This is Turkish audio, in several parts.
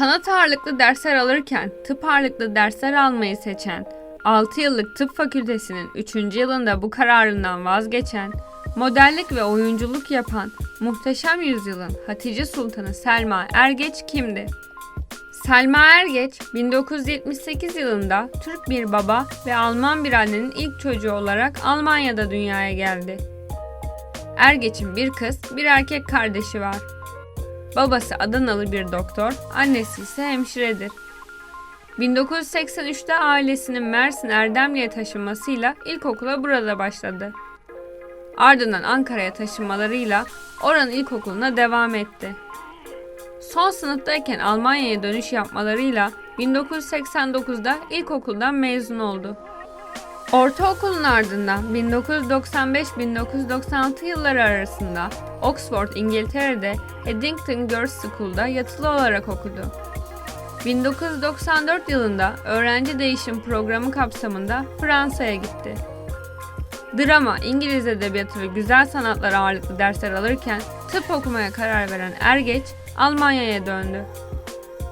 Sanat ağırlıklı dersler alırken tıp ağırlıklı dersler almayı seçen, 6 yıllık tıp fakültesinin 3. yılında bu kararından vazgeçen, modellik ve oyunculuk yapan muhteşem yüzyılın Hatice Sultanı Selma Ergeç kimdi? Selma Ergeç 1978 yılında Türk bir baba ve Alman bir annenin ilk çocuğu olarak Almanya'da dünyaya geldi. Ergeç'in bir kız, bir erkek kardeşi var. Babası Adanalı bir doktor, annesi ise hemşiredir. 1983'te ailesinin Mersin Erdemli'ye taşınmasıyla ilkokula burada başladı. Ardından Ankara'ya taşınmalarıyla oranın ilkokuluna devam etti. Son sınıftayken Almanya'ya dönüş yapmalarıyla 1989'da ilkokuldan mezun oldu. Ortaokulun ardından 1995-1996 yılları arasında Oxford, İngiltere'de Eddington Girls School'da yatılı olarak okudu. 1994 yılında öğrenci değişim programı kapsamında Fransa'ya gitti. Drama, İngiliz edebiyatı ve güzel sanatlar ağırlıklı dersler alırken tıp okumaya karar veren Ergeç Almanya'ya döndü.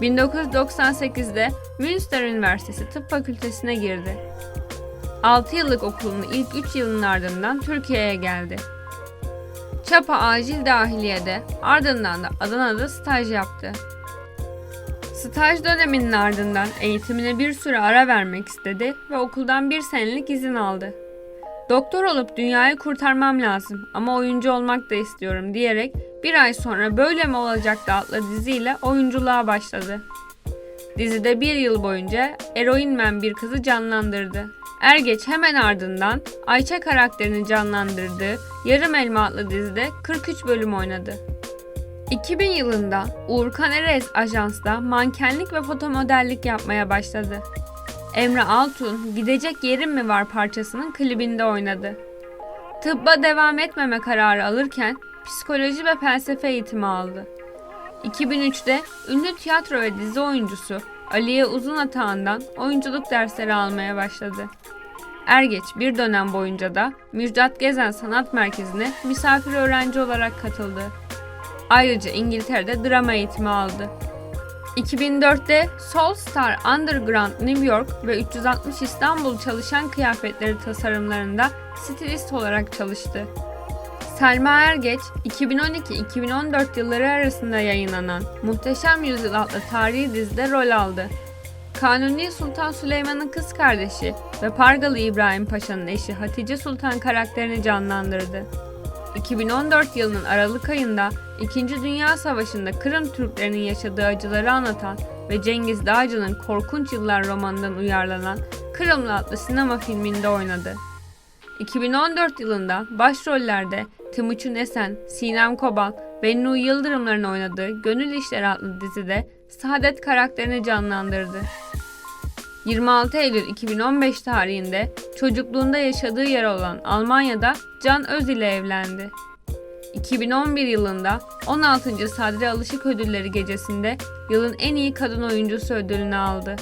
1998'de Münster Üniversitesi Tıp Fakültesine girdi. 6 yıllık okulun ilk 3 yılının ardından Türkiye'ye geldi. Çapa Acil Dahiliye'de ardından da Adana'da staj yaptı. Staj döneminin ardından eğitimine bir süre ara vermek istedi ve okuldan bir senelik izin aldı. Doktor olup dünyayı kurtarmam lazım ama oyuncu olmak da istiyorum diyerek bir ay sonra Böyle mi olacaktı adlı diziyle oyunculuğa başladı. Dizide bir yıl boyunca eroinmen bir kızı canlandırdı. Ergeç hemen ardından Ayça karakterini canlandırdığı Yarım Elma adlı dizide 43 bölüm oynadı. 2000 yılında Uğurkan Erez Ajans'ta mankenlik ve fotomodellik yapmaya başladı. Emre Altun Gidecek Yerim Mi Var parçasının klibinde oynadı. Tıbba devam etmeme kararı alırken psikoloji ve felsefe eğitimi aldı. 2003'te ünlü tiyatro ve dizi oyuncusu Aliye Uzunatağ'ından oyunculuk dersleri almaya başladı. Ergeç bir dönem boyunca da Müjdat Gezen Sanat Merkezi'ne misafir öğrenci olarak katıldı. Ayrıca İngiltere'de drama eğitimi aldı. 2004'te Soul Star Underground New York ve 360 İstanbul çalışan kıyafetleri tasarımlarında stilist olarak çalıştı. Selma Ergeç, 2012-2014 yılları arasında yayınlanan Muhteşem Yüzyıl adlı tarihi dizide rol aldı. Kanuni Sultan Süleyman'ın kız kardeşi ve Pargalı İbrahim Paşa'nın eşi Hatice Sultan karakterini canlandırdı. 2014 yılının Aralık ayında 2. Dünya Savaşı'nda Kırım Türklerinin yaşadığı acıları anlatan ve Cengiz Dağcı'nın Korkunç Yıllar romanından uyarlanan Kırımlı adlı sinema filminde oynadı. 2014 yılında başrollerde Timuçin Esen, Sinem Kobal ve Nuh Yıldırımların oynadığı Gönül İşleri adlı dizide Saadet karakterini canlandırdı. 26 Eylül 2015 tarihinde çocukluğunda yaşadığı yer olan Almanya'da Can Öz ile evlendi. 2011 yılında 16. Sadri Alışık Ödülleri gecesinde yılın en iyi kadın oyuncusu ödülünü aldı.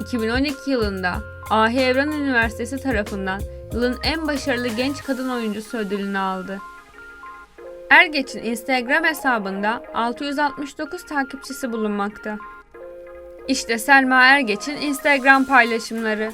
2012 yılında Ahi Evran Üniversitesi tarafından yılın en başarılı genç kadın oyuncusu ödülünü aldı. Ergeç'in Instagram hesabında 669 takipçisi bulunmakta. İşte Selma Ergeç'in Instagram paylaşımları.